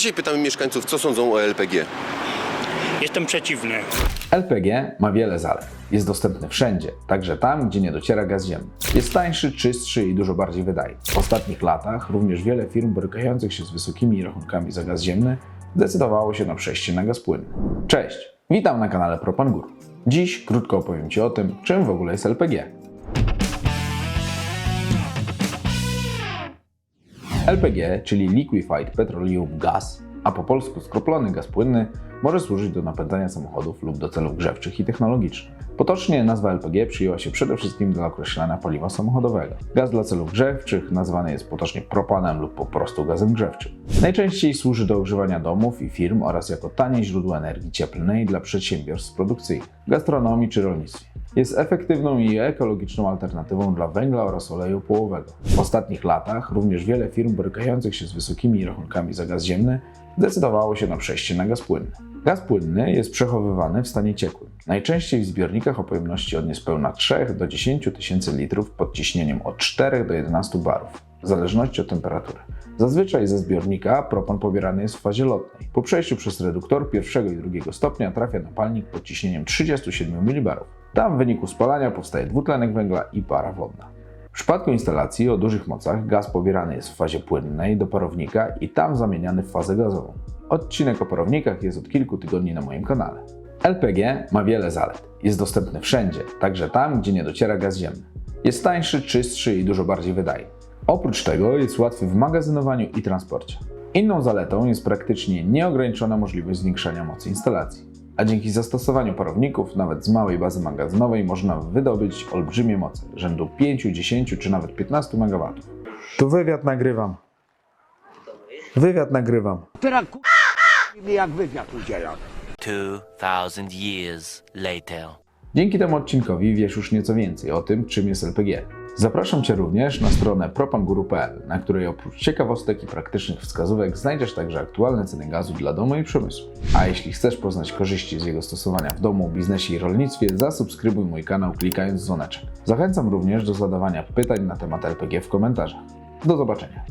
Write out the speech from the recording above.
Dzisiaj pytamy mieszkańców, co sądzą o LPG. Jestem przeciwny. LPG ma wiele zalet. Jest dostępny wszędzie, także tam, gdzie nie dociera gaz ziemny. Jest tańszy, czystszy i dużo bardziej wydajny. W ostatnich latach również wiele firm borykających się z wysokimi rachunkami za gaz ziemny zdecydowało się na przejście na gaz płynny. Cześć, witam na kanale Propangur. Dziś krótko opowiem Ci o tym, czym w ogóle jest LPG. LPG, czyli Liquefied Petroleum Gas, a po polsku skroplony gaz płynny, może służyć do napędzania samochodów lub do celów grzewczych i technologicznych. Potocznie nazwa LPG przyjęła się przede wszystkim dla określania paliwa samochodowego. Gaz dla celów grzewczych nazwany jest potocznie propanem lub po prostu gazem grzewczym. Najczęściej służy do ogrzewania domów i firm oraz jako tanie źródło energii cieplnej dla przedsiębiorstw produkcyjnych, gastronomii czy rolnictwie. Jest efektywną i ekologiczną alternatywą dla węgla oraz oleju połowego. W ostatnich latach również wiele firm borykających się z wysokimi rachunkami za gaz ziemny zdecydowało się na przejście na gaz płynny. Gaz płynny jest przechowywany w stanie ciekłym, najczęściej w zbiornikach o pojemności od niespełna 3 do 10 tysięcy litrów pod ciśnieniem od 4 do 11 barów, w zależności od temperatury. Zazwyczaj ze zbiornika propan pobierany jest w fazie lotnej. Po przejściu przez reduktor pierwszego i drugiego stopnia trafia na palnik pod ciśnieniem 37 mbar. Tam w wyniku spalania powstaje dwutlenek węgla i para wodna. W przypadku instalacji o dużych mocach gaz pobierany jest w fazie płynnej do parownika i tam zamieniany w fazę gazową. Odcinek o parownikach jest od kilku tygodni na moim kanale. LPG ma wiele zalet. Jest dostępny wszędzie, także tam, gdzie nie dociera gaz ziemny. Jest tańszy, czystszy i dużo bardziej wydajny. Oprócz tego jest łatwy w magazynowaniu i transporcie. Inną zaletą jest praktycznie nieograniczona możliwość zwiększania mocy instalacji. A dzięki zastosowaniu parowników, nawet z małej bazy magazynowej, można wydobyć olbrzymie moce rzędu 5, 10 czy nawet 15 MW. Tu wywiad nagrywam. Wywiad nagrywam. Teraz ku... mi jak wywiad udzielam. 2000 years later. Dzięki temu odcinkowi wiesz już nieco więcej o tym, czym jest LPG. Zapraszam Cię również na stronę propanguru.pl, na której oprócz ciekawostek i praktycznych wskazówek znajdziesz także aktualne ceny gazu dla domu i przemysłu. A jeśli chcesz poznać korzyści z jego stosowania w domu, biznesie i rolnictwie, zasubskrybuj mój kanał klikając dzwoneczek. Zachęcam również do zadawania pytań na temat LPG w komentarzach. Do zobaczenia.